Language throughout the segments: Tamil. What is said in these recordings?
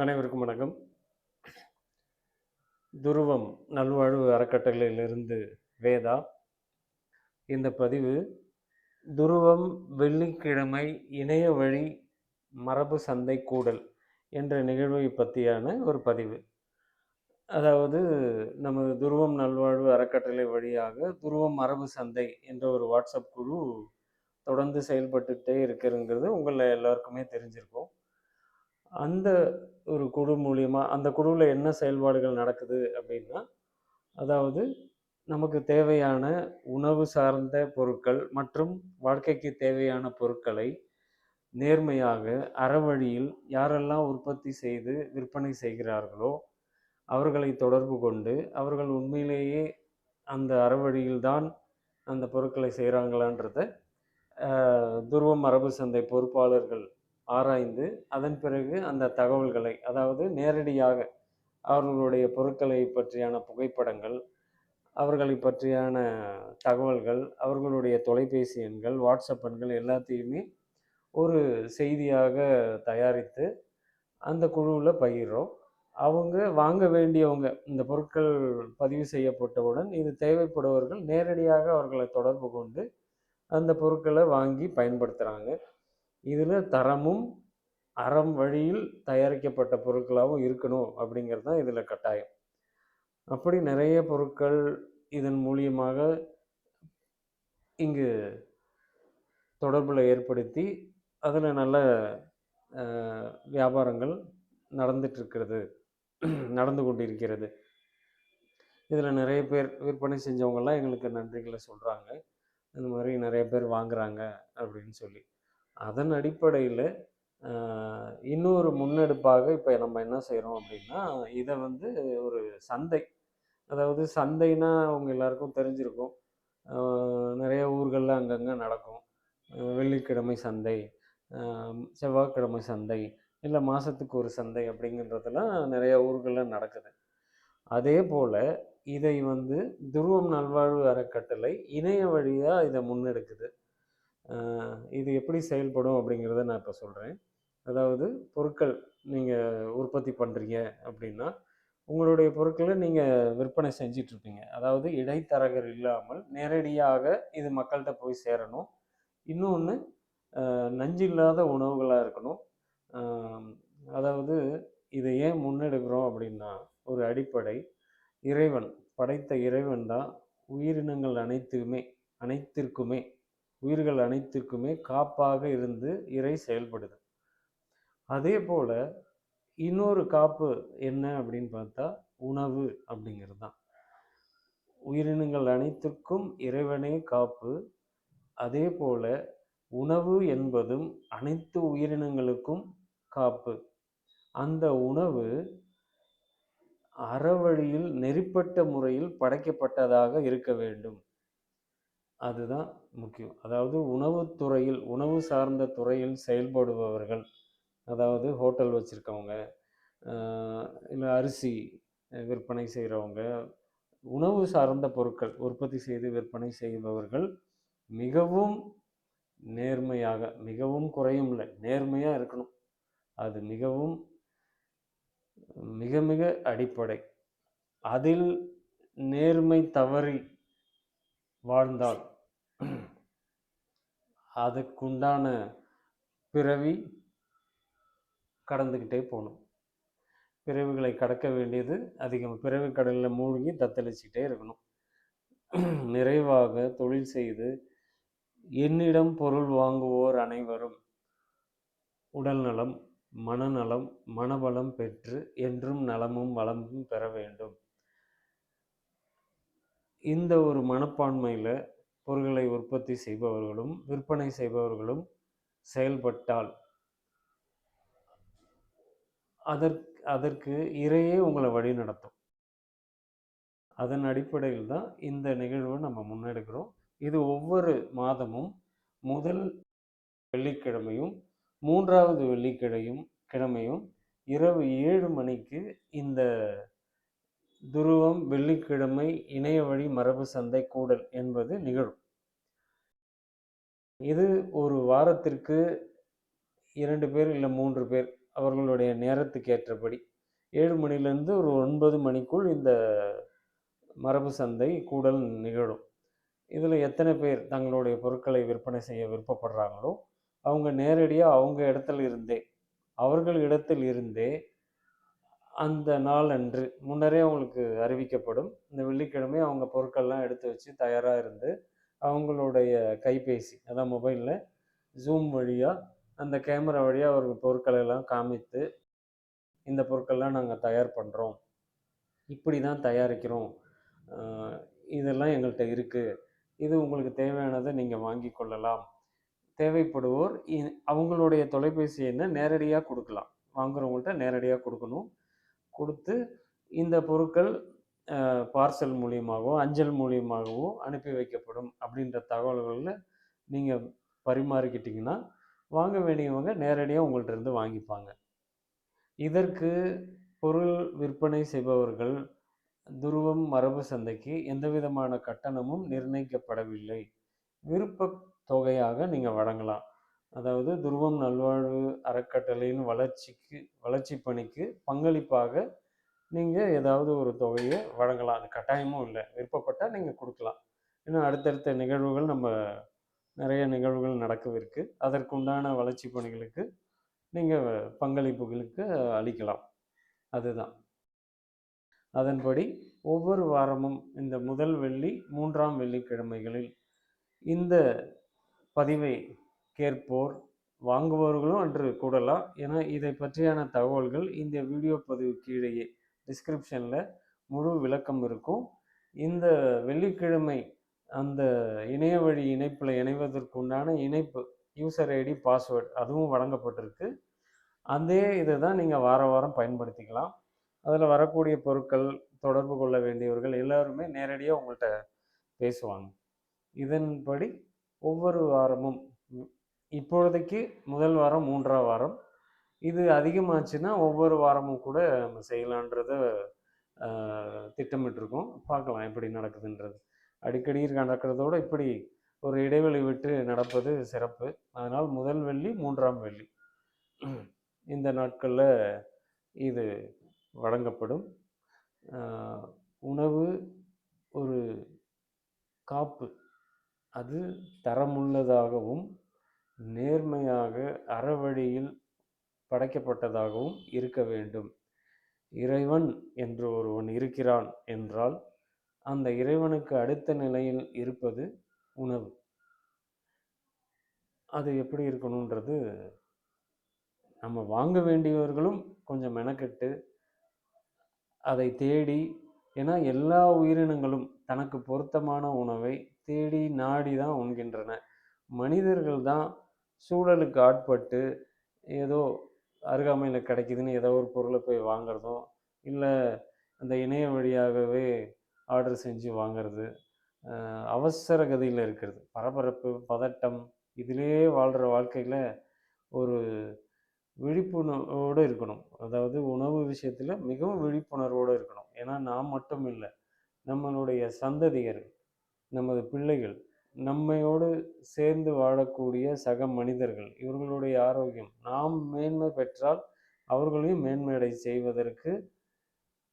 அனைவருக்கும் வணக்கம். துருவம் நல்வாழ்வு அறக்கட்டளையிலிருந்து வேதா. இந்த பதிவு துருவம் வெள்ளிக்கிழமை இணைய வழி மரபு சந்தை கூடல் என்ற நிகழ்வை பற்றியான ஒரு பதிவு. அதாவது நமது துருவம் நல்வாழ்வு அறக்கட்டளை வழியாக துருவம் மரபு சந்தை என்ற ஒரு வாட்ஸ்அப் குழு தொடர்ந்து செயல்பட்டுக்கிட்டே இருக்கிறதுங்கிறது உங்களை எல்லாருக்குமே தெரிஞ்சிருக்கும். அந்த ஒரு குழு மூலியமாக அந்த குழுவில் என்ன செயல்பாடுகள் நடக்குது அப்படின்னா அதாவது நமக்கு தேவையான உணவு சார்ந்த பொருட்கள் மற்றும் வாழ்க்கைக்கு தேவையான பொருட்களை நேர்மையாக அறவழியில் யாரெல்லாம் உற்பத்தி செய்து விற்பனை செய்கிறார்களோ அவர்களை தொடர்பு கொண்டு அவர்கள் உண்மையிலேயே அந்த அறவழியில்தான் அந்த பொருட்களை செய்கிறாங்களான்றத துருவம் மரபு சந்தை பொறுப்பாளர்கள் ஆராய்ந்து அதன் பிறகு அந்த தகவல்களை அதாவது நேரடியாக அவர்களுடைய பொருட்களை பற்றியான புகைப்படங்கள் அவர்களை பற்றியான தகவல்கள் அவர்களுடைய தொலைபேசி எண்கள் வாட்ஸ்அப் எண்கள் எல்லாத்தையுமே ஒரு செய்தியாக தயாரித்து அந்த குழுவில் பகிர்றோம் அவங்க வாங்க வேண்டியவங்க இந்த பொருட்கள் பதிவு செய்யப்பட்டவுடன் இது தேவைப்படுபவர்கள் நேரடியாக அவர்களை தொடர்பு கொண்டு அந்த பொருட்களை வாங்கி பயன்படுத்துகிறாங்க இதில் தரமும் அறம் வழியில் தயாரிக்கப்பட்ட பொருட்களாகவும் இருக்கணும் அப்படிங்கிறது தான் இதில் கட்டாயம். அப்படி நிறைய பொருட்கள் இதன் மூலியமாக இங்கு தொடர்பில் ஏற்படுத்தி அதில் நல்ல வியாபாரங்கள் நடந்துட்டுருக்கிறது நடந்து கொண்டிருக்கிறது. இதில் நிறைய பேர் விற்பனை செஞ்சவங்கெல்லாம் எங்களுக்கு நன்றிகளை சொல்கிறாங்க இந்த மாதிரி நிறைய பேர் வாங்குகிறாங்க அப்படின்னு சொல்லி. அதன் அடிப்படையில் இன்னொரு முன்னெடுப்பாக இப்போ நம்ம என்ன செய்கிறோம் அப்படின்னா இதை வந்து ஒரு சந்தை. அதாவது சந்தைனா அவங்க எல்லாருக்கும் தெரிஞ்சிருக்கும். நிறைய ஊர்களில் அங்கங்கே நடக்கும். வெள்ளிக்கிழமை சந்தை செவ்வாய்க்கிழமை சந்தை இல்லை மாதத்துக்கு ஒரு சந்தை அப்படிங்கிறதெல்லாம் நிறைய ஊர்களில் நடக்குது. அதே போல் இதை வந்து துருவம் நல்வாழ்வு அறக்கட்டளை இணைய வழியாக இதை முன்னெடுக்குது. இது எப்படி செயல்படும் அப்படிங்கிறத நான் இப்போ சொல்கிறேன் அதாவது பொருட்கள் நீங்கள் உற்பத்தி பண்ணுறீங்க அப்படின்னா உங்களுடைய பொருட்களை நீங்கள் விற்பனை செஞ்சிட்ருப்பீங்க அதாவது இடைத்தரகர் இல்லாமல் நேரடியாக இது மக்கள்கிட்ட போய் சேரணும். இன்னொன்று நஞ்சு இல்லாத உணவுகளாக இருக்கணும். அதாவது இதை ஏன் முன்னெடுக்கிறோம் அப்படின்னா ஒரு அடிப்படை இறைவன் படைத்த இறைவன் தான் உயிரினங்கள் அனைத்துமே அனைத்திற்குமே உயிர்கள் அனைத்திற்குமே காப்பாக இருந்து இறை செயல்படுது அதே போல் இன்னொரு காப்பு என்ன அப்படின்னு பார்த்தா உணவு அப்படிங்கிறது தான் உயிரினங்கள் அனைத்திற்கும் இறைவனே காப்பு. அதே போல் உணவு என்பதும் அனைத்து உயிரினங்களுக்கும் காப்பு. அந்த உணவு அறவழியில் நெறிப்பட்ட முறையில் படைக்கப்பட்டதாக இருக்க வேண்டும். அதுதான் முக்கியம். அதாவது உணவுத்துறையில் உணவு சார்ந்த துறையில் செயல்படுபவர்கள் அதாவது ஹோட்டல் வச்சுருக்கவங்க இல்லை அரிசி விற்பனை செய்கிறவங்க உணவு சார்ந்த பொருட்கள் உற்பத்தி செய்து விற்பனை செய்பவர்கள் மிகவும் நேர்மையாக மிகவும் குறையும் இல்லை நேர்மையாக இருக்கணும். அது மிகவும் மிக மிக அடிப்படை. அதில் நேர்மை தவறி வாழ்ந்தால் அதுக்குண்டான பிறவி கடந்துக்கிட்டே போகணும் பிறவிகளை கடக்க வேண்டியது அதிகம். பிறவி கடலில் மூழ்கி தத்தளிச்சுக்கிட்டே இருக்கணும். நிறைவாக தொழில் செய்து என்னிடம் பொருள் வாங்குவோர் அனைவரும் உடல் நலம் மனநலம் மனபலம் பெற்று என்றும் நலமும் வளமும் பெற வேண்டும். இந்த ஒரு மனப்பான்மையில் பொருட்களை உற்பத்தி செய்பவர்களும் விற்பனை செய்பவர்களும் செயல்பட்டால் அதற்கு அதற்கு இறையே உங்களை வழி நடத்தும். அதன் அடிப்படையில் தான் இந்த நிகழ்வை நம்ம முன்னெடுக்கிறோம். இது ஒவ்வொரு மாதமும் முதல் வெள்ளிக்கிழமையும் மூன்றாவது வெள்ளிக்கிழையும் கிழமையும் இரவு ஏழு மணிக்கு இந்த துருவம் வெள்ளிக்கிழமை இணைய வழி மரபு சந்தை கூடல் என்பது நிகழும். இது ஒரு வாரத்திற்கு இரண்டு பேர் இல்லை மூன்று பேர் அவர்களுடைய நேரத்துக்கு ஏற்றபடி. ஏழு மணிலேருந்து ஒரு ஒன்பது மணிக்குள் இந்த மரபு சந்தை கூடல் நிகழும். இதில் எத்தனை பேர் தங்களுடைய பொருட்களை விற்பனை செய்ய விருப்பப்படுறாங்களோ அவங்க நேரடியாக அவங்க இடத்துல இருந்தே அவர்கள் இடத்தில் இருந்தே அந்த நாள் அன்று. முன்னரே அவங்களுக்கு அறிவிக்கப்படும். இந்த வெள்ளிக்கிழமை அவங்க பொருட்கள்லாம் எடுத்து வச்சு தயாராக இருந்து அவங்களுடைய கைபேசி அதான் மொபைலில் ஜூம் வழியாக அந்த கேமரா வழியாக அவர்கள் பொருட்களை எல்லாம் காமித்து இந்த பொருட்கள்லாம் நாங்கள் தயார் பண்ணுறோம் இப்படி தான் தயாரிக்கிறோம். இதெல்லாம் எங்கள்கிட்ட இருக்குது இது உங்களுக்கு தேவையானதை நீங்கள் வாங்கி கொள்ளலாம். தேவைப்படுவோர் இ- அவங்களுடைய தொலைபேசி எண்ணை நேரடியாக கொடுக்கலாம். வாங்குறவங்கள்ட்ட நேரடியாக கொடுக்கணும். கொடுத்து இந்த பொருட்கள் பார்சல் மூலியமாகவோ அஞ்சல் மூலியமாகவோ அனுப்பி வைக்கப்படும் அப்படின்ற தகவல்களில் நீங்கள் பரிமாறிக்கிட்டிங்கன்னா வாங்க வேண்டியவங்க நேரடியாக உங்கள்கிட்ட இருந்து வாங்கிப்பாங்க. இதற்கு பொருள் விற்பனை செய்பவர்கள் துருவம் மரபு சந்தைக்கு எந்த விதமான கட்டணமும் நிர்ணயிக்கப்படவில்லை. விருப்ப தொகையாக நீங்கள் வழங்கலாம். அதாவது துருவம் நல்வாழ்வு அறக்கட்டளையின் வளர்ச்சிக்கு வளர்ச்சி பணிக்கு பங்களிப்பாக நீங்கள் ஏதாவது ஒரு தொகையை வழங்கலாம். அது கட்டாயமும் இல்லை. விருப்பப்பட்டால் நீங்கள் கொடுக்கலாம். ஏன்னா அடுத்தடுத்த நிகழ்வுகள் நம்ம நிறைய நிகழ்வுகள் நடக்கவிருக்கு. அதற்குண்டான வளர்ச்சி பணிகளுக்கு நீங்கள் பங்களிப்புகளுக்கு அளிக்கலாம். அதுதான். அதன்படி ஒவ்வொரு வாரமும் இந்த முதல் வெள்ளி மூன்றாம் வெள்ளிக்கிழமைகளில் இந்த பதிவை கேட்போர் வாங்குபவர்களும் அன்று கூடலாம். ஏன்னா இதை பற்றியான தகவல்கள் இந்த வீடியோ பதிவு கீழேயே டிஸ்கிரிப்ஷனில் முழு விளக்கம் இருக்கும். இந்த வெள்ளிக்கிழமை அந்த இணைய வழி இணைப்பில் இணைவதற்குண்டான இணைப்பு யூசர் ஐடி பாஸ்வேர்டு அதுவும் வழங்கப்பட்டிருக்கு. அதே இதை தான் நீங்கள் வார வாரம் பயன்படுத்திக்கலாம். அதில் வரக்கூடிய பொருட்கள் தொடர்பு கொள்ள வேண்டியவர்கள் எல்லாருமே நேரடியாக உங்கள்கிட்ட பேசுவாங்க. இதன்படி ஒவ்வொரு வாரமும் இப்பொழுதைக்கு முதல் வாரம் மூன்றாம் வாரம். இது அதிகமாச்சுன்னா ஒவ்வொரு வாரமும் கூட நம்ம செய்யலான்றத திட்டமிட்டிருக்கோம். பார்க்கலாம் எப்படி நடக்குதுன்றது. அடிக்கடி நடக்கிறதோட இப்படி ஒரு இடைவெளி விட்டு நடப்பது சிறப்பு. அதனால் முதல் வெள்ளி மூன்றாம் வெள்ளி. இந்த நாட்களில் இது வழங்கப்படும். உணவு ஒரு காப்பு. அது தரமுள்ளதாகவும் நேர்மையாக அறவழியில் படைக்கப்பட்டதாகவும் இருக்க வேண்டும். இறைவன் என்று ஒருவன் இருக்கிறான் என்றால் அந்த இறைவனுக்கு அடுத்த நிலையில் இருப்பது உணவு. அது எப்படி இருக்கணுன்றது நம்ம வாங்க வேண்டியவர்களும் கொஞ்சம் மெனக்கெட்டு அதை தேடி ஏன்னா எல்லா உயிரினங்களும் தனக்கு பொருத்தமான உணவை தேடி நாடி தான் உண்கின்றன. மனிதர்கள் தான் சூழலுக்கு ஆட்பட்டு ஏதோ அருகாமையில் கிடைக்குதுன்னு ஏதோ ஒரு பொருளை போய் வாங்குறதும் இல்லை அந்த இணைய வழியாகவே ஆர்டர் செஞ்சு வாங்குறது அவசர கதியில் இருக்கிறது. பரபரப்பு பதட்டம் இதிலே வாழ்கிற வாழ்க்கையில் ஒரு விழிப்புணர்வோடு இருக்கணும். அதாவது உணவு விஷயத்தில் மிகவும் விழிப்புணர்வோடு இருக்கணும். ஏன்னா நாம் மட்டும் இல்லை நம்மளுடைய சந்ததியர் நமது பிள்ளைகள் நம்மையோடு சேர்ந்து வாழக்கூடிய சக மனிதர்கள் இவர்களுடைய ஆரோக்கியம். நாம் மேன்மை பெற்றால் அவர்களையும் மேன்மையடை செய்வதற்கு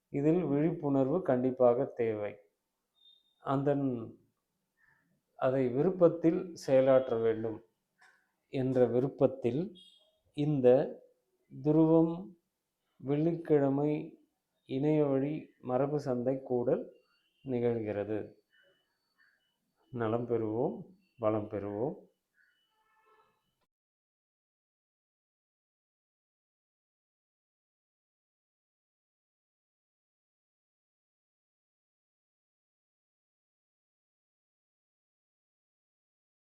இதில் விழிப்புணர்வு கண்டிப்பாக தேவை. அந்த அதை விருப்பத்தில் செயலாற்ற வேண்டும் என்ற விருப்பத்தில் இந்த துருவம் வெள்ளிக்கிழமை இணையவழி மரபு சந்தை கூடல் நிகழ்கிறது. நலம் பெறுவோம் வளம் பெறுவோம்.